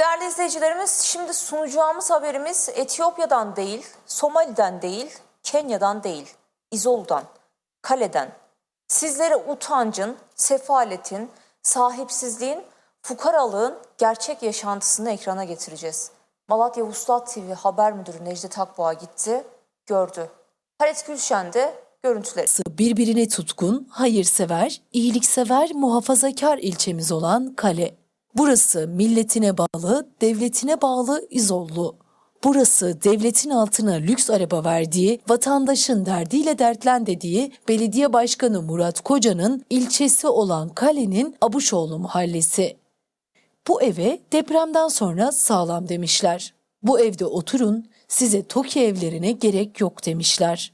Değerli izleyicilerimiz şimdi sunacağımız haberimiz Etiyopya'dan değil, Somali'den değil, Kenya'dan değil, İzol'dan, Kale'den. Sizlere utancın, sefaletin, sahipsizliğin, fukaralığın gerçek yaşantısını ekrana getireceğiz. Malatya Vuslat TV haber müdürü Necdet Akboğa gitti, gördü. Halit Gülşen de görüntüleri. birbirine tutkun, hayırsever, iyiliksever, muhafazakar ilçemiz olan Kale. Burası milletine bağlı, devletine bağlı İzollu. Burası devletin altına lüks araba verdiği, vatandaşın derdiyle dertlen dediği belediye başkanı Murat Koca'nın ilçesi olan Kale'nin Abuşoğlu mahallesi. Bu eve depremden sonra sağlam demişler. Bu evde oturun, size TOKİ evlerine gerek yok demişler.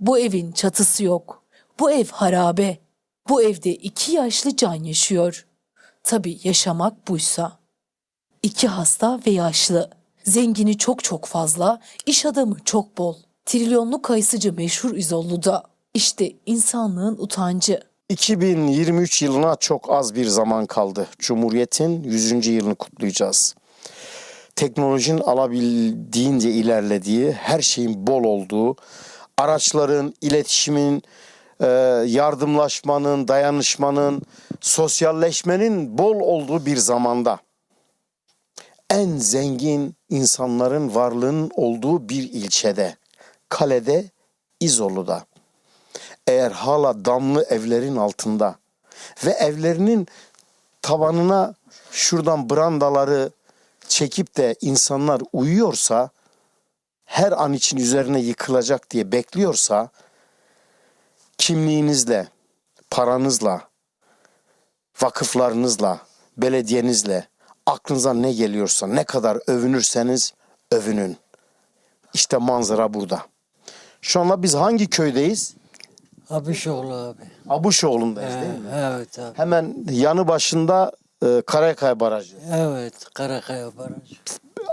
Bu evin çatısı yok. Bu ev harabe. Bu evde iki yaşlı can yaşıyor. Tabii yaşamak buysa. İki hasta ve yaşlı. Zengini çok çok fazla, iş adamı çok bol. Trilyonlu kayısıcı meşhur İzollu'da. İşte insanlığın utancı. 2023 yılına çok az bir zaman kaldı. Cumhuriyet'in 100. yılını kutlayacağız. Teknolojinin alabildiğince ilerlediği, her şeyin bol olduğu, araçların, iletişimin, e, yardımlaşmanın, dayanışmanın, sosyalleşmenin bol olduğu bir zamanda en zengin insanların varlığının olduğu bir ilçede, kalede, İzolu'da eğer hala damlı evlerin altında ve evlerinin tavanına şuradan brandaları çekip de insanlar uyuyorsa her an için üzerine yıkılacak diye bekliyorsa kimliğinizle, paranızla, vakıflarınızla, belediyenizle aklınıza ne geliyorsa ne kadar övünürseniz övünün. İşte manzara burada. Şu anda biz hangi köydeyiz? Abişoğlu abi. Abuşoğlu'ndayız değil Ee, mi? evet abi. Hemen yanı başında e, Karakaya Barajı. Evet Karakaya Barajı.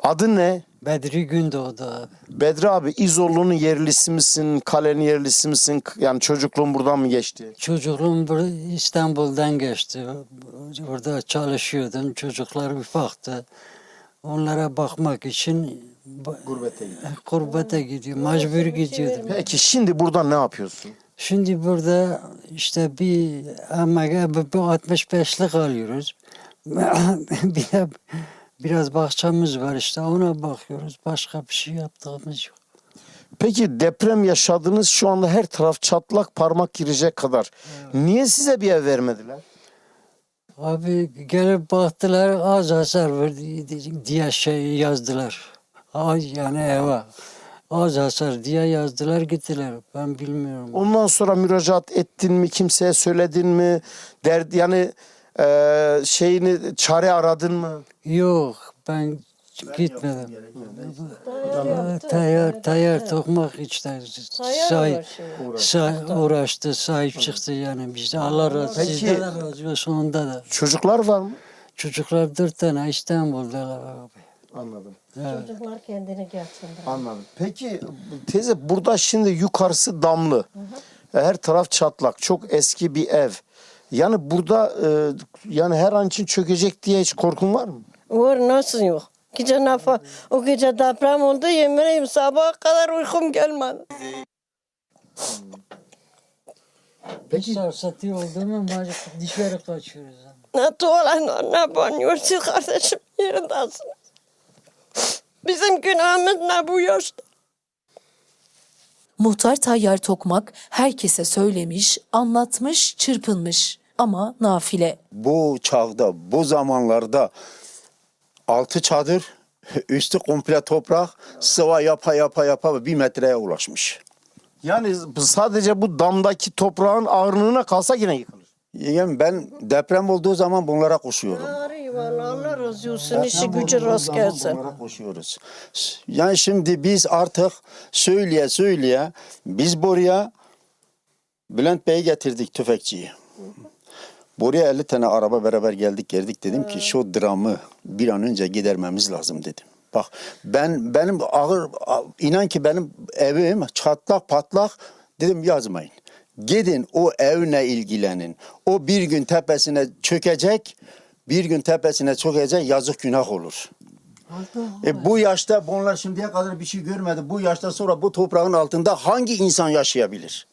Adı ne? Bedri Gündoğdu abi. Bedri abi İzollu'nun yerlisi misin? Kalenin yerlisi misin? Yani çocukluğun buradan mı geçti? Çocukluğum bur- İstanbul'dan geçti. Orada çalışıyordum. Çocuklar ufaktı. Onlara bakmak için Gurbete gitti. gurbete gidiyor. Mecbur gidiyordum. Peki şimdi burada ne yapıyorsun? Şimdi burada işte bir ama bir 65'lik alıyoruz. bir de biraz bahçemiz var işte ona bakıyoruz. Başka bir şey yaptığımız yok. Peki deprem yaşadınız şu anda her taraf çatlak parmak girecek kadar. Niye size bir ev vermediler? Abi gelip baktılar az hasar var diye şey yazdılar. Az yani eve. Az hasar diye yazdılar gittiler. Ben bilmiyorum. Ondan sonra müracaat ettin mi? Kimseye söyledin mi? Derdi yani e, şeyini çare aradın mı? Yok ben gitmedim. Tayyar, tayyar tokmak işte say, say, uğraştı, sahip çıktı yani bizde. Allah razı Peki- sizden de razı olsun onda da. Çocuklar var mı? Çocuklar dört tane İstanbul'dalar abi. Anladım. Evet. Çocuklar kendini gelsin. Anladım. Peki teyze burada şimdi yukarısı damlı. Her taraf çatlak. Çok eski bir ev. Yani burada e, yani her an için çökecek diye hiç korkun var mı? Var nasıl yok? Gece nafa, o gece deprem oldu yemin ederim sabaha kadar uykum gelmedi. Peki. Sarsatı oldu mu maalesef dışarı kaçıyoruz. Ne tuvalet var ne banyo siz kardeşim yerindesiniz. Bizim günahımız ne bu yaşta? Muhtar Tayyar Tokmak herkese söylemiş, anlatmış, çırpınmış ama nafile. bu çağda, bu zamanlarda altı çadır, üstü komple toprak, sıva yapa yapa yapa bir metreye ulaşmış. Yani sadece bu damdaki toprağın ağırlığına kalsa yine yıkılır. Yani ben deprem olduğu zaman bunlara koşuyorum. Valla Allah razı olsun işi gücü rast gelsin. Bunlara koşuyoruz. Yani şimdi biz artık söyleye söyleye biz buraya Bülent Bey'i getirdik tüfekçiyi. Buraya 50 tane araba beraber geldik geldik dedim ki şu dramı bir an önce gidermemiz lazım dedim. Bak ben benim ağır inan ki benim evim çatlak patlak dedim yazmayın. Gidin o evle ilgilenin. O bir gün tepesine çökecek. Bir gün tepesine çökecek yazık günah olur. E bu yaşta bunlar şimdiye kadar bir şey görmedi. Bu yaştan sonra bu toprağın altında hangi insan yaşayabilir?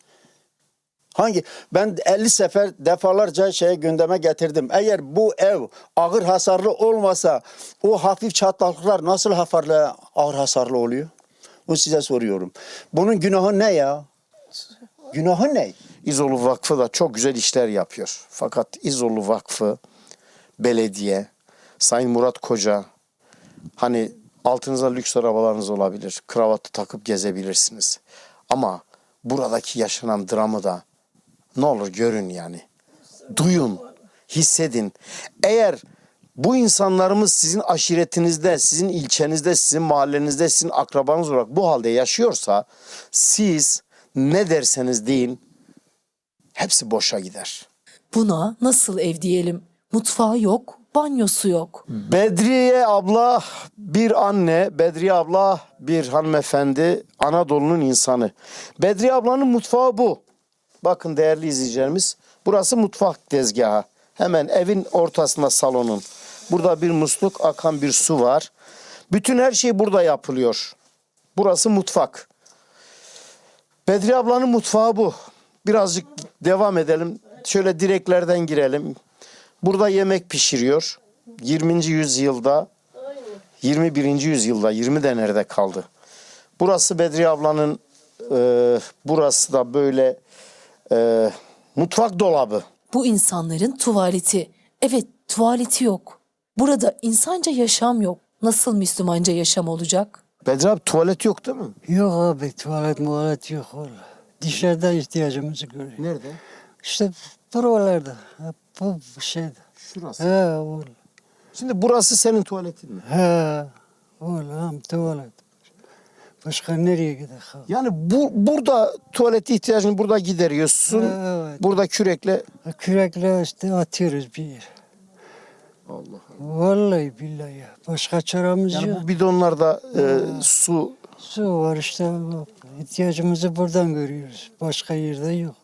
Hangi? Ben 50 sefer defalarca şeye gündeme getirdim. Eğer bu ev ağır hasarlı olmasa o hafif çatlaklıklar nasıl hasarlı, ağır hasarlı oluyor? O size soruyorum. Bunun günahı ne ya? Günahı ne? İzolu Vakfı da çok güzel işler yapıyor. Fakat İzolu Vakfı, belediye, Sayın Murat Koca, hani altınıza lüks arabalarınız olabilir, kravatı takıp gezebilirsiniz. Ama buradaki yaşanan dramı da ne olur görün yani. Duyun, hissedin. Eğer bu insanlarımız sizin aşiretinizde, sizin ilçenizde, sizin mahallenizde, sizin akrabanız olarak bu halde yaşıyorsa siz ne derseniz deyin hepsi boşa gider. Buna nasıl ev diyelim? Mutfağı yok, banyosu yok. Bedriye abla bir anne, Bedriye abla bir hanımefendi, Anadolu'nun insanı. Bedriye ablanın mutfağı bu. Bakın değerli izleyicilerimiz, burası mutfak tezgahı. Hemen evin ortasında salonun. Burada bir musluk, akan bir su var. Bütün her şey burada yapılıyor. Burası mutfak. Bedriye ablanın mutfağı bu. Birazcık devam edelim. Şöyle direklerden girelim. Burada yemek pişiriyor. 20. yüzyılda 21. yüzyılda 20 de nerede kaldı? Burası Bedriye ablanın e, burası da böyle e, mutfak dolabı. Bu insanların tuvaleti. Evet, tuvaleti yok. Burada insanca yaşam yok. Nasıl Müslümanca yaşam olacak? Bedri abi tuvalet yok değil mi? Yok abi tuvalet muvalet yok. Dışarıda ihtiyacımızı görüyoruz. Nerede? İşte buralarda. ha, Bu şeyde. Şurası. He valla. Şimdi burası senin tuvaletin mi? He. Hem tuvalet. Başka nereye gidelim? Yani bu burada tuvalet ihtiyacını burada gideriyorsun. Evet. Burada kürekle Kürekle işte atıyoruz bir yere. Allah. Vallahi billahi ya. Başka çaremiz Yani yok. bu bidonlarda e, su Su var işte. İhtiyacımızı buradan görüyoruz. Başka yerde yok.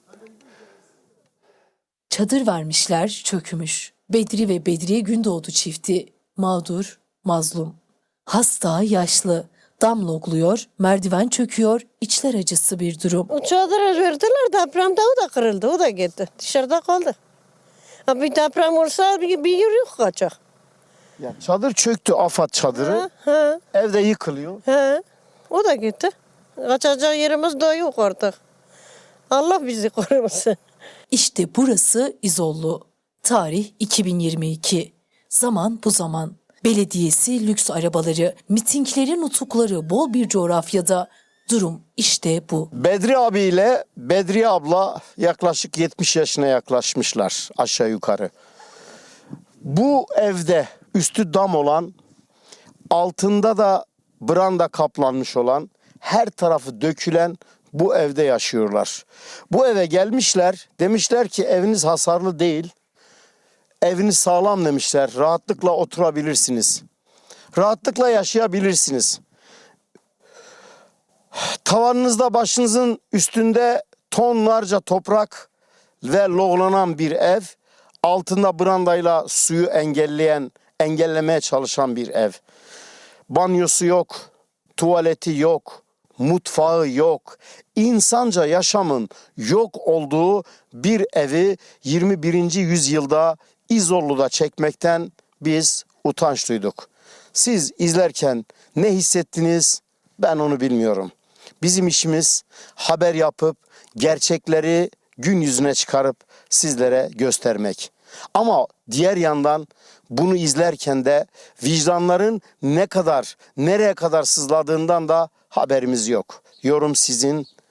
Çadır vermişler, çökmüş. Bedri ve Bedriye Gündoğdu çifti mağdur, mazlum. Hasta, yaşlı, dam logluyor, merdiven çöküyor, içler acısı bir durum. Çadırı verdiler depremde o da kırıldı o da gitti. Dışarıda kaldı. Ha, bir deprem olsa bir, bir yer yok kaçak. yani çadır çöktü AFAD çadırı. Ha, ha, Evde yıkılıyor. ha. O da gitti. Kaçacak yerimiz de yok artık. Allah bizi korumasın. İşte burası İzollu. Tarih 2022. Zaman bu zaman. Belediyesi lüks arabaları, mitingleri nutukları bol bir coğrafyada. Durum işte bu. Bedri abiyle Bedriye abla yaklaşık 70 yaşına yaklaşmışlar aşağı yukarı. Bu evde üstü dam olan, altında da branda kaplanmış olan, her tarafı dökülen bu evde yaşıyorlar. Bu eve gelmişler, demişler ki eviniz hasarlı değil, eviniz sağlam demişler, rahatlıkla oturabilirsiniz. Rahatlıkla yaşayabilirsiniz. Tavanınızda başınızın üstünde tonlarca toprak ve loğlanan bir ev, altında brandayla suyu engelleyen, engellemeye çalışan bir ev. Banyosu yok, tuvaleti yok, mutfağı yok. İnsanca yaşamın yok olduğu bir evi 21. yüzyılda İzollu'da çekmekten biz utanç duyduk. Siz izlerken ne hissettiniz ben onu bilmiyorum. Bizim işimiz haber yapıp gerçekleri gün yüzüne çıkarıp sizlere göstermek. Ama diğer yandan bunu izlerken de vicdanların ne kadar, nereye kadar sızladığından da haberimiz yok. Yorum sizin,